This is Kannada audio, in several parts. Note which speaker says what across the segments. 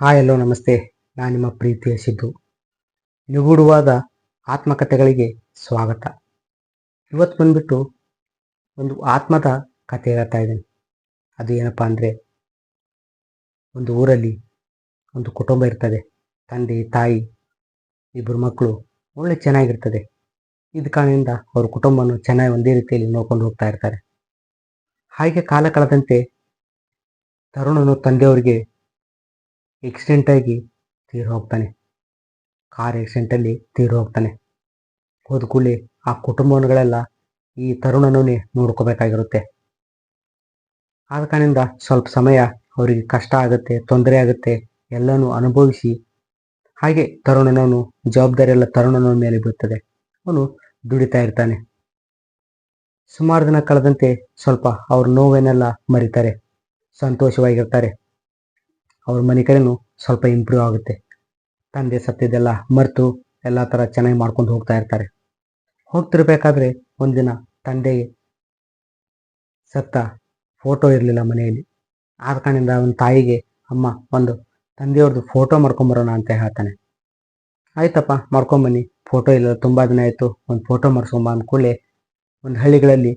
Speaker 1: ಹಾಯ್, ಹಲೋ, ನಮಸ್ತೆ. ನಾನು ನಿಮ್ಮ ಪ್ರೀತಿಯ ಸಿದ್ದು. ನಿಗೂಢವಾದ ಆತ್ಮಕಥೆಗಳಿಗೆ ಸ್ವಾಗತ. ಇವತ್ತು ಬಂದ್ಬಿಟ್ಟು ಒಂದು ಆತ್ಮದ ಕಥೆ ಹೇಳ್ತಾ ಇದ್ದೀನಿ. ಅದು ಏನಪ್ಪ ಅಂದರೆ, ಒಂದು ಊರಲ್ಲಿ ಒಂದು ಕುಟುಂಬ ಇರ್ತದೆ. ತಂದೆ, ತಾಯಿ ಇಬ್ಬರು ಮಕ್ಕಳು ಒಳ್ಳೆ ಚೆನ್ನಾಗಿರ್ತದೆ. ಇದ ಕಾರಣದಿಂದ ಅವ್ರ ಕುಟುಂಬವನ್ನು ಚೆನ್ನಾಗಿ ಒಂದೇ ರೀತಿಯಲ್ಲಿ ನೋಡ್ಕೊಂಡು ಹೋಗ್ತಾ ಇರ್ತಾರೆ. ಹಾಗೆ ಕಾಲ ಕಳೆದಂತೆ ತರುಣನು ತಂದೆಯವರಿಗೆ ಆಕ್ಸಿಡೆಂಟ್ ಆಗಿ ತೀರ್ ಹೋಗ್ತಾನೆ. ಕಾರ್ ಆಕ್ಸಿಡೆಂಟಲ್ಲಿ ತೀರ್ ಹೋಗ್ತಾನೆ. ಹೋದ ಕೂಡಲೇ ಆ ಕುಟುಂಬಗಳೆಲ್ಲ ಈ ತರುಣನೇ ನೋಡ್ಕೋಬೇಕಾಗಿರುತ್ತೆ. ಆದ ಕಾರಣದಿಂದ ಸ್ವಲ್ಪ ಸಮಯ ಅವರಿಗೆ ಕಷ್ಟ ಆಗುತ್ತೆ, ತೊಂದರೆ ಆಗುತ್ತೆ, ಎಲ್ಲನೂ ಅನುಭವಿಸಿ. ಹಾಗೆ ತರುಣನವನು ಜವಾಬ್ದಾರಿ ಎಲ್ಲ ತರುಣನ ಮೇಲೆ ಬೀಳ್ತದೆ. ಅವನು ದುಡಿತಾ ಇರ್ತಾನೆ. ಸುಮಾರು ದಿನ ಕಳೆದಂತೆ ಸ್ವಲ್ಪ ಅವ್ರ ನೋವೇನೆಲ್ಲ ಮರಿತಾರೆ. ಸಂತೋಷವಾಗಿರ್ತಾರೆ. ಅವ್ರ ಮನೆ ಕಡೆನೂ ಸ್ವಲ್ಪ ಇಂಪ್ರೂವ್ ಆಗುತ್ತೆ. ತಂದೆ ಸತ್ತಿದ್ದೆಲ್ಲ ಮರೆತು ಎಲ್ಲ ಥರ ಚೆನ್ನಾಗಿ ಮಾಡ್ಕೊಂಡು ಹೋಗ್ತಾ ಇರ್ತಾರೆ. ಹೋಗ್ತಿರ್ಬೇಕಾದ್ರೆ ಒಂದಿನ ತಂದೆ ಸತ್ತ ಫೋಟೋ ಇರಲಿಲ್ಲ ಮನೆಯಲ್ಲಿ. ಆದ ಕಾರಣದಿಂದ ಅವನ ತಾಯಿಗೆ, ಅಮ್ಮ ಒಂದು ತಂದೆಯವ್ರದ್ದು ಫೋಟೋ ಮಾಡ್ಕೊಂಬರೋಣ ಅಂತ ಹೇಳ್ತಾನೆ. ಆಯ್ತಪ್ಪ ಮಾಡ್ಕೊಂಬನ್ನಿ ಫೋಟೋ ಇಲ್ಲ, ತುಂಬ ದಿನ ಆಯಿತು. ಒಂದು ಫೋಟೋ ಮಾಡಿಸ್ಕೊಂಬ ಅಂದ್ಕೂಡಲೇ ಒಂದು ಹಳ್ಳಿಗಳಲ್ಲಿ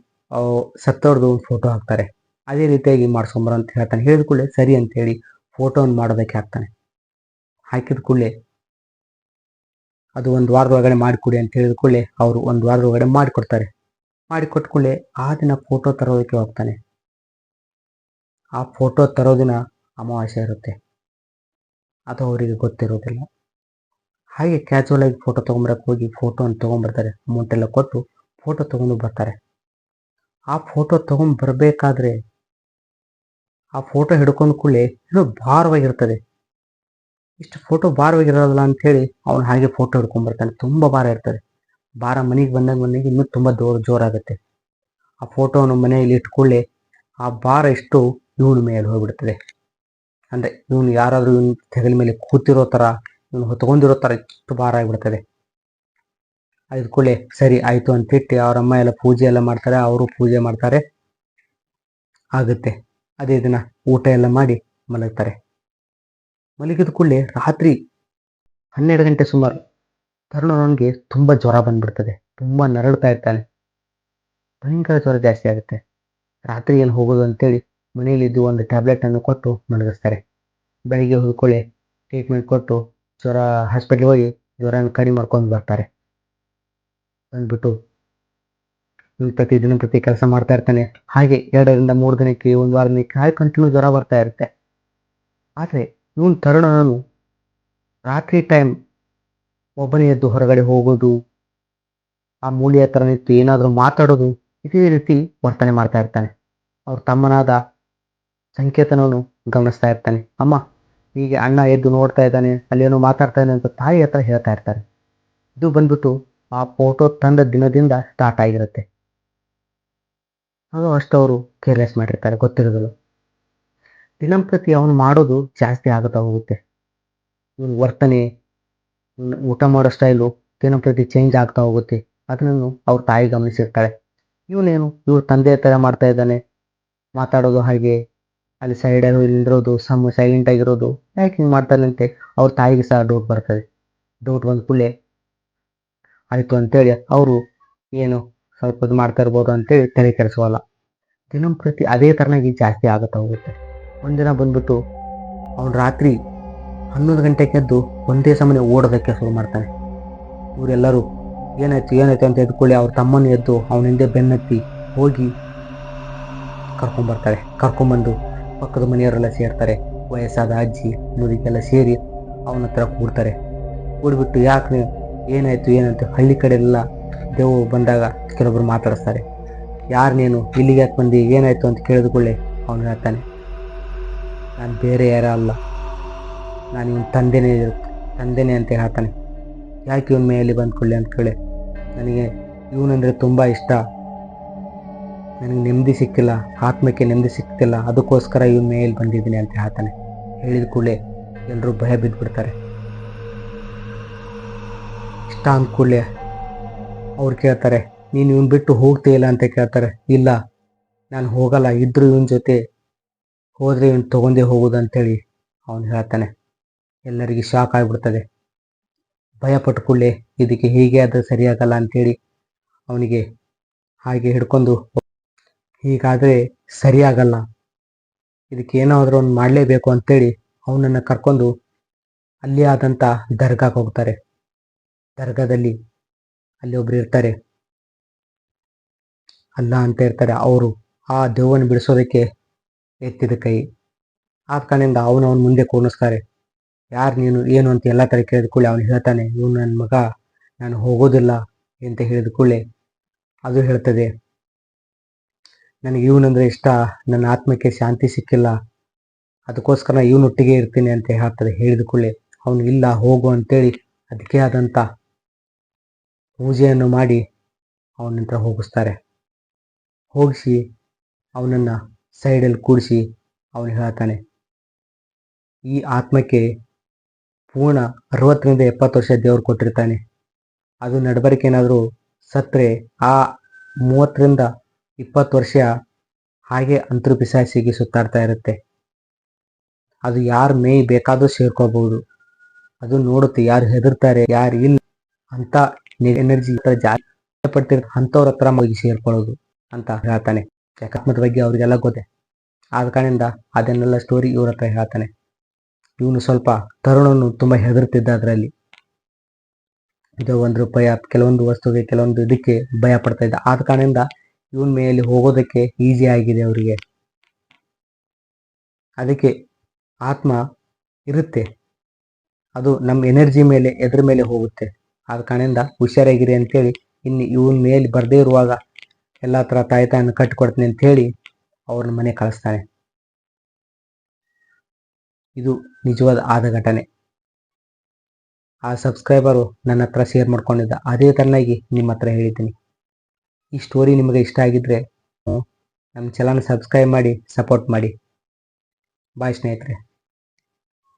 Speaker 1: ಸತ್ತವ್ರದ್ದು ಒಂದು ಫೋಟೋ ಹಾಕ್ತಾರೆ. ಅದೇ ರೀತಿಯಾಗಿ ಮಾಡಿಸ್ಕೊಂಬರೋ ಅಂತ ಹೇಳ್ತಾನೆ. ಹೇಳಿದ ಕೂಡಲೇ ಸರಿ ಅಂತೇಳಿ ಫೋಟೋವನ್ನು ಮಾಡೋದಕ್ಕೆ ಹಾಕ್ತಾನೆ. ಹಾಕಿದ ಕೂಡಲೇ ಅದು ಒಂದು ವಾರದ ಒಳಗಡೆ ಮಾಡಿಕೊಡಿ ಅಂತ ಹೇಳಿದ ಕೂಡಲೇ ಅವರು ಒಂದು ವಾರದ ಒಳಗಡೆ ಮಾಡಿಕೊಡ್ತಾರೆ. ಮಾಡಿಕೊಟ್ಟ ಕೂಡಲೇ ಆ ದಿನ ಫೋಟೋ ತರೋದಕ್ಕೆ ಹೋಗ್ತಾನೆ. ಆ ಫೋಟೋ ತರೋ ದಿನ ಅಮಾವಾಸ್ಯೆ ಇರುತ್ತೆ. ಅದು ಅವರಿಗೆ ಗೊತ್ತಿರೋದಿಲ್ಲ. ಹಾಗೆ ಕ್ಯಾಶುವಲ್ ಆಗಿ ಫೋಟೋ ತೊಗೊಂಬರಕ್ಕೆ ಹೋಗಿ ಫೋಟೋನ ತೊಗೊಂಬರ್ತಾರೆ. ಅಮೌಂಟ್ ಎಲ್ಲ ಕೊಟ್ಟು ಫೋಟೋ ತೊಗೊಂಡು ಬರ್ತಾರೆ. ಆ ಫೋಟೋ ತೊಗೊಂಡು ಬರಬೇಕಾದ್ರೆ ಆ ಫೋಟೋ ಹಿಡ್ಕೊಂಡ್ ಕೂಡಲೇ ಏನೋ ಭಾರವಾಗಿರ್ತದೆ. ಇಷ್ಟು ಫೋಟೋ ಭಾರವಾಗಿರೋದಿಲ್ಲ ಅಂತ ಹೇಳಿ ಅವನು ಹಾಗೆ ಫೋಟೋ ಹಿಡ್ಕೊಂಡ್ಬರ್ತಾನೆ. ತುಂಬ ಭಾರ ಇರ್ತದೆ. ಭಾರ ಮನೆಗೆ ಬಂದಾಗ ಮನೆಗೆ ಇನ್ನೂ ತುಂಬ ಜೋರು ಜೋರಾಗುತ್ತೆ. ಆ ಫೋಟೋವನ್ನು ಮನೆಯಲ್ಲಿ ಇಟ್ಕೊಳ್ಳೆ ಆ ಭಾರ ಇಷ್ಟು ಇವನ ಮೇಲೆ ಹೋಗ್ಬಿಡ್ತದೆ. ಅಂದರೆ ಇವನು ಯಾರಾದರೂ ಇವನು ತೆಗಲ ಮೇಲೆ ಕೂತಿರೋ ಥರ ಇವನು ಹೊತ್ಕೊಂಡಿರೋ ಥರ ಇಷ್ಟು ಭಾರ ಆಗಿಬಿಡ್ತದೆ. ಆಯ್ತು ಕೂಡಲೇ ಸರಿ ಆಯಿತು ಅಂತಿಟ್ಟು ಅವರಮ್ಮ ಎಲ್ಲ ಪೂಜೆ ಎಲ್ಲ ಮಾಡ್ತಾರೆ, ಅವರು ಪೂಜೆ ಮಾಡ್ತಾರೆ. ಆಗುತ್ತೆ. ಅದೇ ದಿನ ಊಟ ಎಲ್ಲ ಮಾಡಿ ಮಲಗ್ತಾರೆ. ಮಲಗಿದ ಕೂಡಲೇ ರಾತ್ರಿ ಹನ್ನೆರಡು ಗಂಟೆ ಸುಮಾರು ತರುಣನಿಗೆ ತುಂಬ ಜ್ವರ ಬಂದ್ಬಿಡ್ತದೆ. ತುಂಬ ನರಳ್ತಾ ಇರ್ತಾನೆ. ಭಯಂಕರ ಜ್ವರ ಜಾಸ್ತಿ ಆಗುತ್ತೆ. ರಾತ್ರಿ ಏನು ಹೋಗೋದು ಅಂತೇಳಿ ಮನೆಯಲ್ಲಿದ್ದು ಒಂದು ಟ್ಯಾಬ್ಲೆಟನ್ನು ಕೊಟ್ಟು ಮಲಗಿಸ್ತಾರೆ. ಬೆಳಿಗ್ಗೆ ಹೋದ್ಕೊಳ್ಳೆ ಟ್ರೀಟ್ಮೆಂಟ್ ಕೊಟ್ಟು ಜ್ವರ ಹಾಸ್ಪಿಟ್ಲಿಗೆ ಹೋಗಿ ಜ್ವರನ ಕಡಿಮೆ ಮಾಡ್ಕೊಂಡು ಬರ್ತಾರೆ. ಬಂದ್ಬಿಟ್ಟು ಇವ್ನು ಪ್ರತಿ ಕೆಲಸ ಮಾಡ್ತಾ ಇರ್ತಾನೆ. ಹಾಗೆ ಎರಡರಿಂದ ಮೂರು ದಿನಕ್ಕೆ, ಒಂದು ವಾರ ದಿನಕ್ಕೆ ಹಾಗೆ ಕಂಟಿನ್ಯೂ ಜ್ವರ ಬರ್ತಾ ಇರುತ್ತೆ. ಆದರೆ ಇವನು ತರುಣನು ರಾತ್ರಿ ಟೈಮ್ ಒಬ್ಬನೇ ಎದ್ದು ಹೊರಗಡೆ ಹೋಗೋದು, ಆ ಮೂಲೆಯ ಹತ್ರ ನಿಂತು ಏನಾದರೂ ಮಾತಾಡೋದು, ಇದೇ ರೀತಿ ವರ್ತನೆ ಮಾಡ್ತಾ ಇರ್ತಾನೆ. ಅವ್ರ ತಮ್ಮನಾದ ಸಂಕೇತನವನ್ನು ಗಮನಿಸ್ತಾ ಇರ್ತಾನೆ. ಅಮ್ಮ, ಹೀಗೆ ಅಣ್ಣ ಎದ್ದು ನೋಡ್ತಾ ಇದ್ದಾನೆ ಅಲ್ಲೇನೋ ಮಾತಾಡ್ತಾ ಇದ್ದಾನೆ ಅಂತ ತಾಯಿ ಹತ್ರ ಹೇಳ್ತಾ ಇರ್ತಾರೆ. ಇದು ಬಂದ್ಬಿಟ್ಟು ಆ ಫೋಟೋ ತಂದ ದಿನದಿಂದ ಸ್ಟಾರ್ಟ್ ಆಗಿರುತ್ತೆ. ಅದು ಅಷ್ಟು ಅವರು ಕೇರ್ಲೆಸ್ ಮಾಡಿರ್ತಾರೆ, ಗೊತ್ತಿರೋದಿಲ್ಲ. ದಿನಂಪ್ರತಿ ಅವನು ಮಾಡೋದು ಜಾಸ್ತಿ ಆಗುತ್ತಾ ಹೋಗುತ್ತೆ. ಇವನು ವರ್ತನೆ ಊಟ ಮಾಡೋ ಸ್ಟೈಲು ದಿನಂಪ್ರತಿ ಚೇಂಜ್ ಆಗ್ತಾ ಹೋಗುತ್ತೆ. ಅದನ್ನು ಅವ್ರ ತಾಯಿ ಗಮನಿಸಿರ್ತಾಳೆ. ಇವನೇನು, ಇವ್ರ ತಂದೆ ಥರ ಮಾಡ್ತಾ ಇದ್ದಾನೆ, ಮಾತಾಡೋದು ಹಾಗೆ, ಅಲ್ಲಿ ಸೈಡಲ್ಲಿ ಇಲ್ಲಿರೋದು ಸಮ ಸೈಲೆಂಟ್ ಆಗಿರೋದು, ಯಾಕೆ ಹಿಂಗೆ ಮಾಡ್ತಾನಂತೆ ಅವ್ರ ತಾಯಿಗೆ ಸಹ ಡೌಟ್ ಬರ್ತದೆ. ಡೌಟ್ ಬಂದ ಕೂಡಲೇ, ಆಯಿತು ಅಂತೇಳಿ ಅವರು ಏನು ಸ್ವಲ್ಪ ಇದು ಮಾಡ್ತಾ ಇರ್ಬೋದು ಅಂತೇಳಿ ತಲೆ ಕೆಡಿಸೋಲ್ಲ ದಿನಂಪ್ರತಿ ಅದೇ ಥರನಾಗಿ ಜಾಸ್ತಿ ಆಗುತ್ತಾ ಹೋಗುತ್ತೆ. ಒಂದಿನ ಬಂದ್ಬಿಟ್ಟು ಅವನು ರಾತ್ರಿ ಹನ್ನೊಂದು ಗಂಟೆಗೆ ಎದ್ದು ಒಂದೇ ಸಮನೆ ಓಡೋದಕ್ಕೆ ಶುರು ಮಾಡ್ತಾನೆ. ಇವರೆಲ್ಲರೂ ಏನಾಯ್ತು ಏನಾಯ್ತು ಅಂತ ಎದ್ಕೊಳ್ಳಿ, ಅವ್ರ ತಮ್ಮನ ಎದ್ದು ಅವನ ಹಿಂದೆ ಬೆನ್ನತ್ತಿ ಹೋಗಿ ಕರ್ಕೊಂಬರ್ತಾರೆ ಕರ್ಕೊಂಬಂದು ಪಕ್ಕದ ಮನೆಯವರೆಲ್ಲ ಸೇರ್ತಾರೆ. ವಯಸ್ಸಾದ ಅಜ್ಜಿ ಮುದಿಗೆಲ್ಲ ಸೇರಿ ಅವನ ಹತ್ರ ಕೂಡ್ತಾರೆ. ಕೂಡ್ಬಿಟ್ಟು ಯಾಕೆ ಏನಾಯ್ತು ಏನಂತ ಹಳ್ಳಿ ಕಡೆ ಎಲ್ಲ ದೇವು ಬಂದಾಗ ಕೆಲವೊಬ್ಬರು ಮಾತಾಡಿಸ್ತಾರೆ ಯಾರು ನೀನು? ಇಲ್ಲಿಗೆ ಯಾಕೆ ಬಂದು? ಏನಾಯಿತು? ಅಂತ ಕೇಳಿದುಕೊಳ್ಳಿ ಅವನು ಹೇಳ್ತಾನೆ, ನಾನು ಬೇರೆ ಯಾರ ಅಲ್ಲ. ನಾನು ಇವನ ತಂದೆನೇ ತಂದೆನೇ ಅಂತ ಹೇಳ್ತಾನೆ. ಯಾಕೆ ಇವನ ಮೇಲೆ ಬಂದ್ಕೊಳ್ಳಿ ಅಂತ ಕೇಳಿ, ನನಗೆ ಇವನಂದರೆ ತುಂಬ ಇಷ್ಟ. ನನಗೆ ನೆಮ್ಮದಿ ಸಿಕ್ಕಿಲ್ಲ, ಆತ್ಮಕ್ಕೆ ನೆಮ್ಮದಿ ಸಿಕ್ತಿಲ್ಲ. ಅದಕ್ಕೋಸ್ಕರ ಇವನ ಮೇಲೆ ಬಂದಿದ್ದೀನಿ ಅಂತ ಹೇಳ್ತಾನೆ. ಹೇಳಿದ ಕೂಡಲೇ ಎಲ್ಲರೂ ಭಯ ಬಿದ್ದುಬಿಡ್ತಾರೆ ಇಷ್ಟ ಅಂದ ಕೂಡಲೇ ಅವ್ರು ಕೇಳ್ತಾರೆ, ನೀನು ಇವನ್ ಬಿಟ್ಟು ಹೋಗ್ತೀಯಲ್ಲ ಅಂತ ಕೇಳ್ತಾರೆ, ಇಲ್ಲ, ನಾನು ಹೋಗಲ್ಲ, ಇದ್ರು ಇವನ್ ಜೊತೆ ಹೋದ್ರೆ ಇವನ್ ತಗೊಂಡೇ ಹೋಗೋದು ಅಂತೇಳಿ ಅವನು ಹೇಳ್ತಾನೆ. ಎಲ್ಲರಿಗೆ ಶಾಕ್ ಆಗಿಬಿಡ್ತದೆ. ಭಯ ಪಟ್ಕೊಳ್ಳೆ ಇದಕ್ಕೆ ಹೀಗೆ ಅದು ಸರಿಯಾಗಲ್ಲ ಅಂತೇಳಿ ಅವನಿಗೆ ಹಾಗೆ ಹಿಡ್ಕೊಂಡು ಹೀಗಾದರೆ ಸರಿಯಾಗಲ್ಲ, ಇದಕ್ಕೆ ಏನಾದರೂ ಒಂದು ಮಾಡಲೇಬೇಕು ಅಂತೇಳಿ ಅವನನ್ನು ಕರ್ಕೊಂಡು ಅಲ್ಲಿ ಆದಂಥ ದರ್ಗಾಕ್ಕೆ ಹೋಗ್ತಾರೆ. ದರ್ಗಾದಲ್ಲಿ ಅಲ್ಲಿ ಒಬ್ರು ಇರ್ತಾರೆ. ಅಲ್ಲ ಅಂತ ಇರ್ತಾರೆ ಅವರು. ಆ ದೆವ್ವನ್ನು ಬಿಡಿಸೋದಕ್ಕೆ ಎತ್ತಿದ ಕೈ. ಆದ ಕಾರಣದಿಂದ ಅವನು ಅವನ ಮುಂದೆ ಕೂರಿಸ್ತಾರೆ ಯಾರು ನೀನು, ಏನು ಅಂತ ಎಲ್ಲ ಥರ ಕೇಳಿದ ಅವನು ಹೇಳ್ತಾನೆ, ಇವನು ನನ್ನ ಮಗ, ನಾನು ಹೋಗೋದಿಲ್ಲ ಅಂತ ಹೇಳಿದ ಅದು ಹೇಳ್ತದೆ. ನನಗೆ ಇವನಂದ್ರೆ ಇಷ್ಟ, ನನ್ನ ಆತ್ಮಕ್ಕೆ ಶಾಂತಿ ಸಿಕ್ಕಿಲ್ಲ, ಅದಕ್ಕೋಸ್ಕರ ಇವನೊಟ್ಟಿಗೆ ಇರ್ತೀನಿ ಅಂತ ಹೇಳ್ತದೆ, ಹೇಳಿದ ಅವನು ಇಲ್ಲ, ಹೋಗು ಅಂತೇಳಿ, ಅದಕ್ಕೆ ಆದಂಥ ಪೂಜೆಯನ್ನು ಮಾಡಿ ಅವನಂತರ ಹೋಗಿಸ್ತಾರೆ. ಹೋಗಿಸಿ ಅವನನ್ನು ಸೈಡಲ್ಲಿ ಕೂಡಿಸಿ ಅವನು ಹೇಳ್ತಾನೆ, ಈ ಆತ್ಮಕ್ಕೆ ಪೂರ್ಣ ಅರವತ್ತರಿಂದ ಎಪ್ಪತ್ತು ವರ್ಷ ದೇವರು ಕೊಟ್ಟಿರ್ತಾನೆ. ಅದು ನಡಬರಿಕೆ ಏನಾದರೂ ಸತ್ತರೆ ಆ ಮೂವತ್ತರಿಂದ ಇಪ್ಪತ್ತು ವರ್ಷ ಹಾಗೆ ಅಂತರು ಪಿಸಾಸಿಗೆ ಸುತ್ತಾಡ್ತಾ ಇರುತ್ತೆ. ಅದು ಯಾರು ಮೇಯ್ ಬೇಕಾದರೂ ಸೇರ್ಕೋಬಹುದು. ಅದು ನೋಡುತ್ತೆ ಯಾರು ಹೆದರ್ತಾರೆ, ಯಾರು ಇಲ್ಲ ಅಂತ ಎನರ್ಜಿ ಜಾಸ್ತಿ ಪಡ್ತಿರ್ ಅಂತವ್ರ ಹತ್ರ ಹೋಗಿ ಸೇರ್ಕೊಳ್ಳೋದು ಅಂತ ಹೇಳ್ತಾನೆ. ಅಕಸ್ಮಾತ್ ಬಗ್ಗೆ ಅವ್ರಿಗೆಲ್ಲ ಗೊತ್ತೆ. ಆದ ಕಾರಣದಿಂದ ಅದನ್ನೆಲ್ಲ ಸ್ಟೋರಿ ಇವ್ರ ಹತ್ರ ಹೇಳ್ತಾನೆ. ಇವನು ಸ್ವಲ್ಪ ತರುಣನು ತುಂಬಾ ಹೆದರ್ತಿದ್ದ ಅದರಲ್ಲಿ. ಇದು ಒಂದು ರೂಪಾಯಿ ಕೆಲವೊಂದು ವಸ್ತುಗೆ ಕೆಲವೊಂದು ಇದಕ್ಕೆ ಭಯ ಪಡ್ತಾ ಇದ್ದ. ಆದ ಕಾರಣದಿಂದ ಇವನ್ ಮೇಲೆ ಹೋಗೋದಕ್ಕೆ ಈಸಿ ಆಗಿದೆ ಅವರಿಗೆ. ಅದಕ್ಕೆ ಆತ್ಮ ಇರುತ್ತೆ. ಅದು ನಮ್ಮ ಎನರ್ಜಿ ಮೇಲೆ, ಎದ್ರ ಮೇಲೆ ಹೋಗುತ್ತೆ. ಆದ ಕಾರಣದಿಂದ ಹುಷಾರಾಗಿರಿ ಅಂತೇಳಿ, ಇನ್ನು ಇವನ್ ಮೇಲೆ ಬರದೇ ಇರುವಾಗ ಎಲ್ಲ ತಾಯಿ ತಾಯ್ತಾಯನ್ನು ಕಟ್ಟಿಕೊಡ್ತೀನಿ ಅಂತ ಹೇಳಿ ಅವ್ರನ್ನ ಮನೆ ಕಳಿಸ್ತಾನೆ ಇದು ನಿಜವಾದ ಆದ ಘಟನೆ. ಆ ಸಬ್ಸ್ಕ್ರೈಬರು ನನ್ನ ಹತ್ರ ಶೇರ್ ಮಾಡ್ಕೊಂಡಿದ್ದ, ಅದೇ ಥರನಾಗಿ ನಿಮ್ಮ ಹತ್ರ ಹೇಳಿದ್ದೀನಿ. ಈ ಸ್ಟೋರಿ ನಿಮಗೆ ಇಷ್ಟ ಆಗಿದ್ರೆ ನಮ್ಮ ಚಾನಲ್ ಸಬ್ಸ್ಕ್ರೈಬ್ ಮಾಡಿ ಸಪೋರ್ಟ್ ಮಾಡಿ. ಬಾಯ್ ಸ್ನೇಹಿತರೆ.